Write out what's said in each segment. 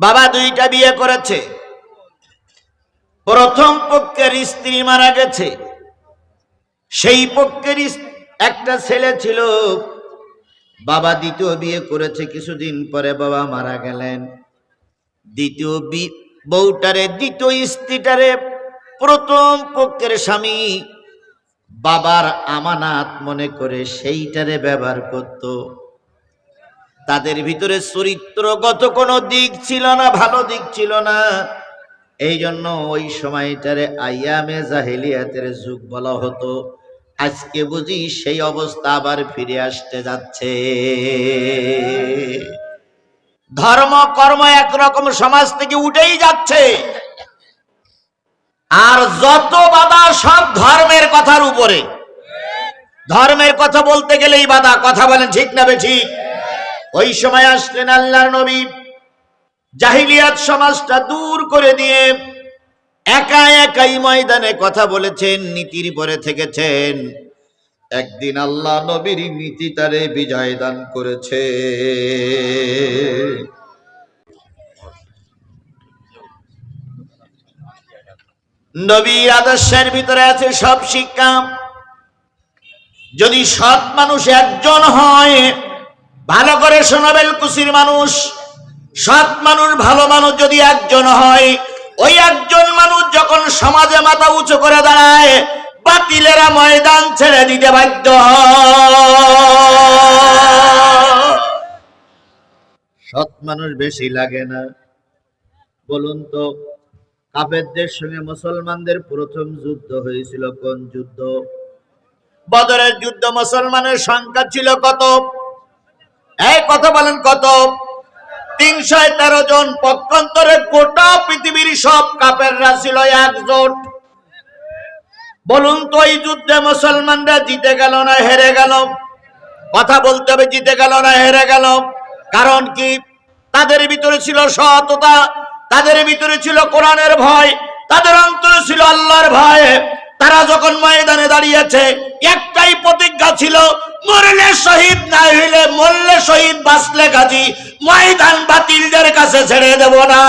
বাবা দুইটা বিয়ে করেছে। প্রথম পক্ষের স্ত্রী মারা গেছে। সেই পক্ষের একটা ছেলে ছিল। বাবা দ্বিতীয় বিয়ে করেছে কিছুদিন পরে বাবা মারা গেলেন। দ্বিতীয় বউটারে, দ্বিতীয় স্ত্রীটারে প্রথম পক্ষের স্বামী বাবার আমানাত মনে করে সেইটারে ব্যবহার করত। তাদের ভিতরে চরিত্রগত কোনো দিক ছিল না, ভালো দিক ছিল না। এই জন্য ওই সময়টারে আইয়ামে জাহেলিয়াতের যুগ বলা হতো। আজকে বুঝি সেই অবস্থা আবার ফিরে আসতে যাচ্ছে। ধর্ম, কর্ম একরকম সমাজ থেকে উঠেই যাচ্ছে। আর যত বাধা, সব ধর্মের কথার উপরে। ধর্মের কথা বলতে গেলেই বাধা, কথা বলেন ঠিক না বে ঠিক? ওই সময় আসলেন আল্লাহর নবী। জাহিলিয়াত সমাজটা দূর করে দিয়ে একা একাই ময়দানে কথা বলেছেন, নীতির পরে থেকেছেন। একদিন আল্লাহ নবীর নীতি তারে বিজয় দান করেছে। নবীর আদর্শের ভিতরে আছে সব শিক্ষা। যদি সৎ মানুষ একজন হয় ভালো করে শোনাবেল কুসির মানুষ। সৎ মানুষ, ভালো মানুষ যদি একজন হয়, ওই একজন মানুষ যখন সমাজে মাথা উঁচু করে দাঁড়ায়, বাতিলেরা ময়দান ছেড়ে দিতে বাধ্য। সৎ মানুষ বেশি লাগে না। বলুন তো, কাফেরদের সঙ্গে মুসলমানদের প্রথম যুদ্ধ হয়েছিল কোন যুদ্ধ? বদরের যুদ্ধ মুসলমানের সংখ্যা ছিল কত? কথা বলেন কত? তিনশো তেরো জন পক্ষান্তরে গোটা পৃথিবীর সব কাপেররা ছিল একজোট। বলুন তো এই যুদ্ধে মুসলমানরা জিতে গেল না হেরে গেল? কথা বলতে হবে, জিতে গেল না হেরে গেল। কারণ কি? তাদের ভিতরে ছিল সততা, তাদের ভিতরে ছিল কোরআনের ভয়, তাদের অন্তরে ছিল আল্লাহর ভয়। তারা যখন ময়দানে দাঁড়িয়েছে, একটাই প্রতিজ্ঞা ছিল মরলে শহীদ না হইলে মরলে শহীদ, বাঁচলে গাজী। ময়দান বাতিলদের কাছে ছেড়ে দেব না।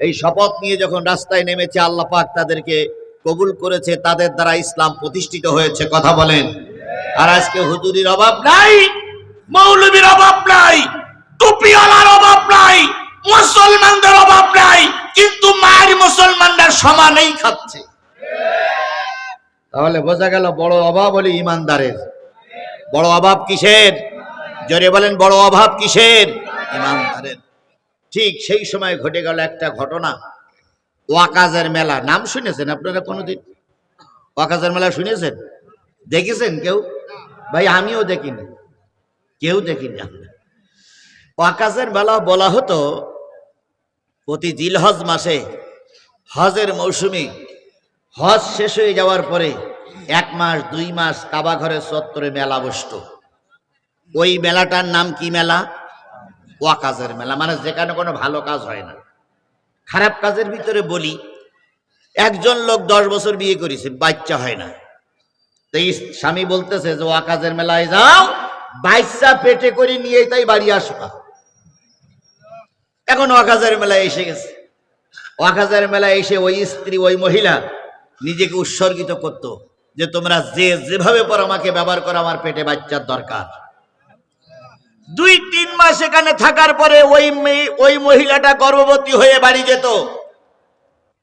এই শপথ নিয়ে যখন রাস্তায় নেমেছে, আল্লাহ পাক তাদেরকে কবুল করেছে, তাদের দ্বারা ইসলাম প্রতিষ্ঠিত হয়েছে, কথা বলেন। আর আজকে হুজুরির অভাব নাই, মৌলবীর অভাব নাই, টুপিওয়ালার অভাব নাই, মুসলমানদের অভাব নাই, কিন্তু মায়ের মুসলমানরা সমানেই খাচ্ছে। তাহলে বোঝা গেল বড় অভাব হলে ইমানদারের। বড় অভাব কিসের? জোরে বলেন, বড় অভাব কিসের? ইমানদারের। ঠিক সেই সময় ঘটে গেল একটা ঘটনা। ওয়াকাজের মেলা। নাম শুনেছেন আপনারা কোনোদিন? ওয়াকাজের মেলা শুনেছেন? দেখেছেন কেউ? ভাই, আমিও দেখিনি। কেউ দেখিনি আমরা ওয়াকাজের মেলা বলা হতো প্রতি জিলহজ মাসে হজের মৌসুমে হজ শেষ হয়ে যাওয়ার পরে এক মাস, দুই মাস কাবা ঘরের চত্বরে মেলা বসত। ওই মেলাটার নাম কি মেলা? ওয়াকাজের মেলা মানে যেখানে কোনো ভালো কাজ হয় না। খারাপ কাজের ভিতরে বলি, একজন লোক দশ বছর বিয়ে করেছে, বাচ্চা হয় না। তো এই স্বামী বলতেছে যে, ওয়াকাজের মেলায় যাও, বাচ্চা পেটে করে নিয়ে তাই বাড়ি আসবা এখন ওয়াকাজের মেলায় এসে গেছে। ওয়াকাজের মেলায় এসে ওই স্ত্রী, ওই মহিলা নিজেকে উৎসর্গিত করত যে তোমরা যে যেভাবে পর আমাকে ব্যবহার করো, আমার পেটে বাচ্চার দরকার। দুই, তিন মাস এখানে থাকার পরে ওই ওই মহিলাটা গর্ভবতী হয়ে বাড়ি যেত।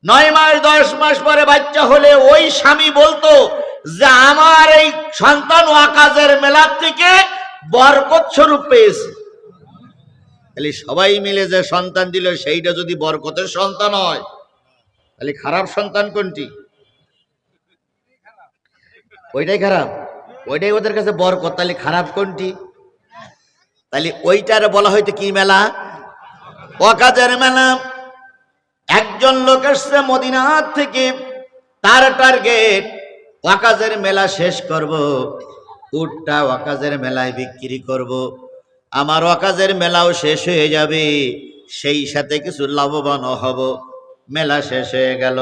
নয় মাস, দশ মাস পরে বাচ্চা হলে ওই স্বামী বলতো যে, আমার এই সন্তান আকাশের মেলার থেকে বরকত স্বরূপ পেয়েছে। তাহলে সবাই মিলে যে সন্তান দিল, সেইটা যদি বরকতের সন্তান হয়, তাহলে খারাপ সন্তান কোনটি? ওইটাই খারাপ। ওইটাই ওদের কাছে বরকত। তাহলে খারাপ কোনটি? তাহলে ওইটার বলা হয়তো কি মেলা? ওয়াকাজের মেলা। একজন লোক এসছে মদিনার থেকে, তার টার্গেট ওয়াকাজের মেলা শেষ করব, উটটা ওয়াকাজের মেলায় বিক্রি করব। আমার ওয়াকাজের মেলাও শেষ হয়ে যাবে, সেই সাথে কিছু লাভবানও হব। মেলা শেষ হয়ে গেল।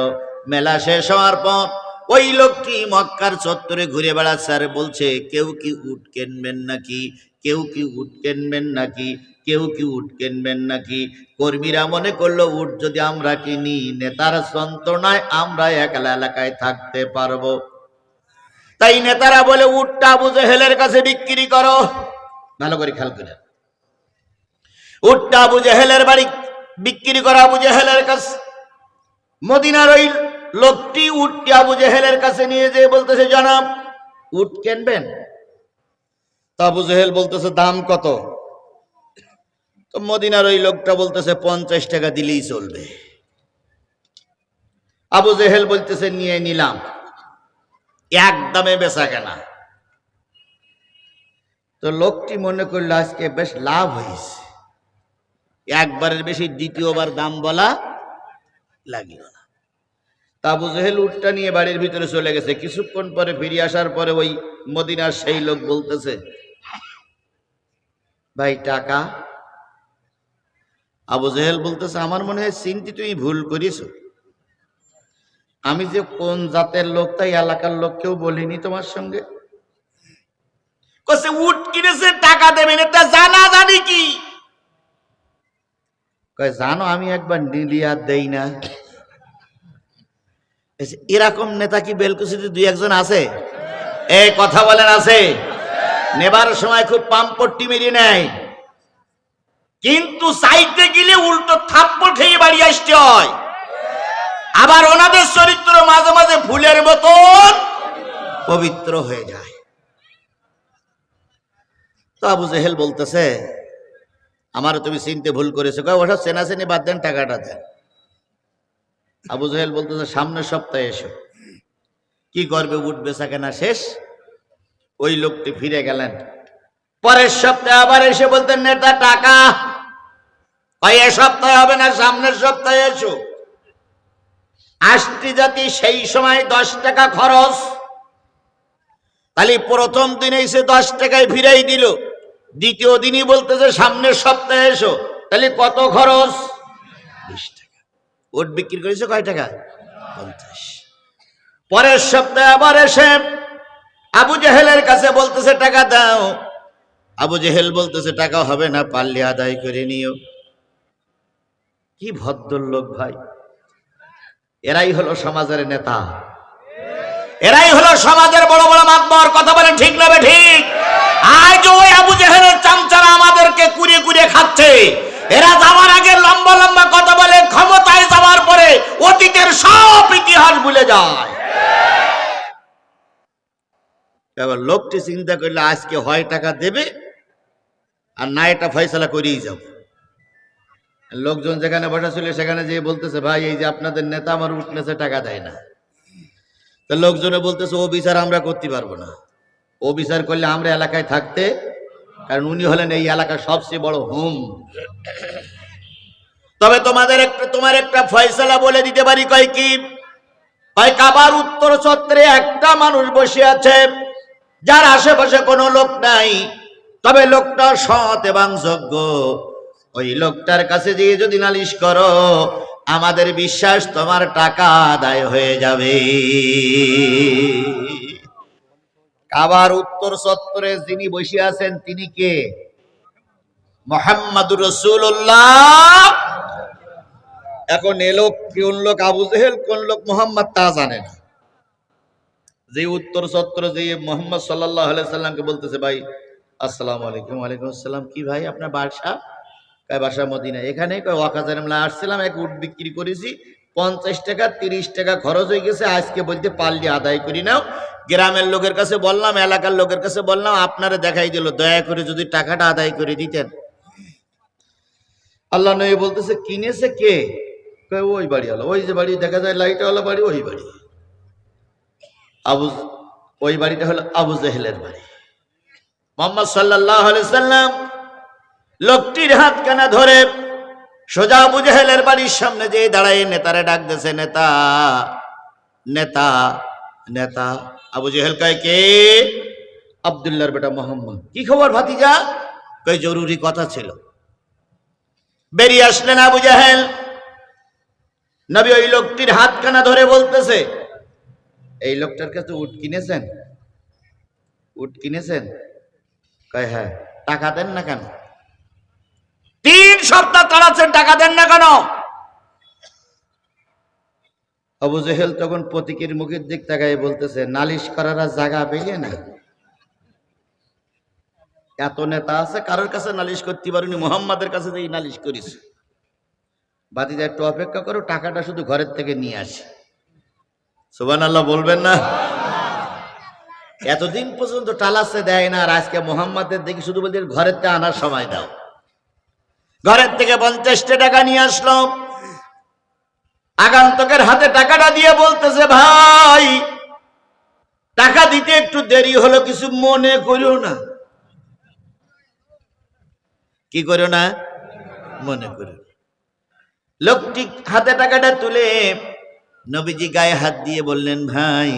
মেলা শেষ হওয়ার পর ওই লোকটি মক্কার চত্বরে ঘুরে বেড়াচ্ছে? আর বলছে, কেউ কি উট কিনবেন নাকি? কেউ কি উট কেনবেন নাকি? কেউ কি উট কিনবেন নাকি? কর্মীরা মনে করল, উট যদি আমরা কিনি, নেতার যন্ত্রণায় আমরা একলা এলাকায় থাকতে পারব। তাই নেতারা বলে, উটটা আবু জেহেলের কাছে বিক্রি করো। ভালো করে খেয়াল করে। উটটা আবু জেহেলের বাড়ি বিক্রি করা আবু জেহেলের কাছে। মদিনার ওই লোকটি উটটি আবু জেহেলের কাছে নিয়ে যেয়ে বলতেছে, জনাব, উট কিনবেন? আবু জেহেল বলতেছে, দাম কত? তো মদিনার ওই লোকটা বলতেছে, পঞ্চাশ টাকা দিলেই চলবে। আবু জেহেল বলতেছে, নিয়ে নিলাম। এক দামে বেচা কেনা। তো লোকটি মনে করল, আজকে বেশ লাভ হয়েছে। একবারের বেশি দ্বিতীয়বার দাম বলা লাগিল না। তা আবু জেহেল উটটা নিয়ে বাড়ির ভিতরে চলে গেছে। কিছুক্ষণ পরে ফিরে আসার পরে ওই মদিনার সেই লোক বলতেছে, ভাই, টাকা? আবু জেহেল বলতেছে, আমার মনে হয় চিন্তি তুমি ভুল করিস। আমি যে কোন জাতের লোক, তাই এলাকার লোককেও বলিনি তোমার সঙ্গে? উট কিনেছে, টাকা দেবেন, এটা জানা জানি কি জানো, আমি একবার নিলি আর দেই না। এরকম নেতা কি বেলকুচিতে দুই একজন আছে? এই কথা বলেন আছে। নেবার সময় খুব পাম্পট্টি মেরিয়ে নেয়। কিন্তু চাইতে গেলে উল্টো থাপ্পড় খেয়ে বাড়ি আসতে হয়। আবার ওনাদের চরিত্র মাঝে মাঝে ফুলের মতন পবিত্র হয়ে যায়। তো আবু জেহেল বলতেছে আমার তুমি চিনতে ভুল করেছ। ওসব চেনা চেনি বাদ দেন, টাকাটা দেন। আবু জেহেল বলতেছে, সামনের সপ্তাহে এসো। কি করবে উঠ বেচা কেনা শেষ? ওই লোকটি ফিরে গেলেন। পরের সপ্তাহে আবার এসে বলতেন, নেতা, টাকা। এ সপ্তাহে হবে না, সামনের সপ্তাহে এসো। আষ্টি জাতি সেই সময় দশ টাকা খরচ। তাহলে প্রথম দিনে এসে দশ টাকায় ফিরাই দিল। দ্বিতীয় দিনই বলতেছে, সামনের সপ্তাহে এসো। তাহলে কত খরচ? বিশ ওট বিক্রি করেছে কয় টাকা? পঞ্চাশ। পরের সপ্তাহে আবার এসে আবু জেহেলের কাছে বলতেছে, টাকা দাও। আবু জেহেল বলতেছে টাকা হবে না, পারলে আদায় করে নিও। কি ভদ্রলোক ভাই। এরাই হলো সমাজের নেতা। এরাই হলো সমাজের বড় বড় মাতবর। কথা বলেন ঠিক না ঠিক আজ ওই আবু জেহেলের চামচারা আমাদেরকে কুড়িয়ে কুড়িয়ে খাচ্ছে এরা যাওয়ার আগে লম্বা লম্বা কথা বলে ক্ষমতায় যাওয়ার পরে অতীতের সব ইতিহাস যায়। এবার লোকটি চিন্তা করলে, আজকে হয় টাকা দেবে আর না এটা ফয়সলা করেই যাব। লোকজন যেখানে বসা ছিল সেখানে যেয়ে বলতেছে, ভাই, এই যে আপনাদের নেতা আমার উঠনেছে টাকা দেয় না। তো লোকজনে বলতেছে, ও বিচার আমরা করতে পারব না। ও বিচার করলে আমরা এলাকায় থাকতে, কারণ উনি হলেন এই এলাকার সবচেয়ে বড় হোম। তবে তোমাদের একটা, তোমার একটা ফয়সলা বলে দিতে পারি কয় কি? কয় কাবার উত্তর ছত্রে একটা মানুষ বসে আছে, যার আশেপাশে কোনো লোক নাই। তবে লোকটা সৎ এবং যোগ্য। ওই লোকটার কাছে গিয়ে যদি নালিশ করো, আমাদের বিশ্বাস তোমার টাকা আদায় হয়ে যাবে। কাবার উত্তর সত্তরে যিনি বসে আছেন, তিনি কে? মোহাম্মদুর রসুল্লাহ এখন এ লোক কোন লোক আবু জেহেল, কোন লোক মোহাম্মদ তা জানে না। যে উত্তর সত্তর যে মোহাম্মদ সাল্লাহ সাল্লামকে বলতেছে, ভাই, আসসালামু আলাইকুম, ওয়ালাইকুম আসসালাম, কি ভাই আপনার বাসা? বাসা মদিনা এখানে আসছিলাম, এক উট বিক্রি করেছি, পঞ্চাশ টাকা, তিরিশ টাকা খরচ হয়ে গেছে, আজকে বলতে পারলি আদায় করি নাও। গ্রামের লোকের কাছে বললাম, এলাকার লোকের কাছে বললাম, আপনারা দেখাই দিল, দয়া করে যদি টাকাটা আদায় করে দিতেন। আল্লাহ নবী বলতেছে, কিনেছে কে? ওই বাড়ি হলো ওই যে বাড়ি, দেখা যায় লাইটওয়ালা বাড়ি, ওই বাড়ি। আবু ওই বাড়িটা হলো আবু জেহেলের বাড়ি। মোহাম্মদ সাল্লাহ সাল্লাম লোকটির হাত কানা ধরে সোজা আবু জেহেলের বাড়ির সামনে যে দাঁড়ায়, নেতারে ডাক দিয়েছে, নেতা নেতা নেতা। আবু জেহেল কয়, কে? আবদুল্লাহর বেটা মোহাম্মদ। কি খবর ভাতিজা? কই জরুরি কথা ছিল। বেরিয়ে আসলেন আবু জাহেল। নবী ওই লোকটির হাত কানা ধরে বলতেছে, এই লোকটার কাছে উট কিনেছেন? উট কিনেছেন? কয় হ্যাঁ। টাকা দেন না কেন? তিন সপ্তাহ তাড়াচ্ছেন টাকা দেন না কেন? আবু জেহেল তখন প্রতীকের মুখের দিক তাকাই বলতেছে, নালিশ করার জায়গা পেলে না এত নেতা আছে, কারোর কাছে নালিশ করতে পারিনি, মোহাম্মদের কাছে নালিশ করিস। বাতিজা একটু অপেক্ষা করো, টাকাটা শুধু ঘরের থেকে নিয়ে আসি। সুবান আল্লাহ বলবেন না? এতদিন পর্যন্ত টালাসে দেয় না, আর আজকে মোহাম্মদের দেখি শুধু বলতে ঘরের থেকে আনার সময় দাও। ঘরের থেকে পঞ্চাশটা টাকা নিয়ে আসলো। আগান্তকের হাতে টাকাটা দিয়ে বলতেছে, ভাই, টাকা দিতে একটু দেরি হলো, কিছু মনে করিও না। কি করিও না? মনে করো লোকটি হাতে টাকাটা তুলে নবীজি গায়ে হাত দিয়ে বললেন, ভাই,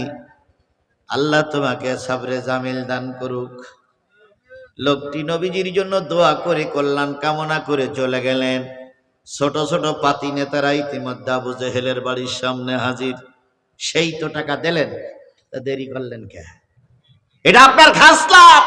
আল্লাহ তোমাকে সাবরে জামিল দান করুক। লোকটি নবীজির জন্য দোয়া করে কল্যাণ কামনা করে চলে গেলেন। ছোট ছোট পাতি নেতারা ইতিমধ্যে আবু জেহেলের বাড়ির সামনে হাজির। সেই তো টাকা দিলেন, তা দেরি করলেন কে? এটা আপনার খাস লাভ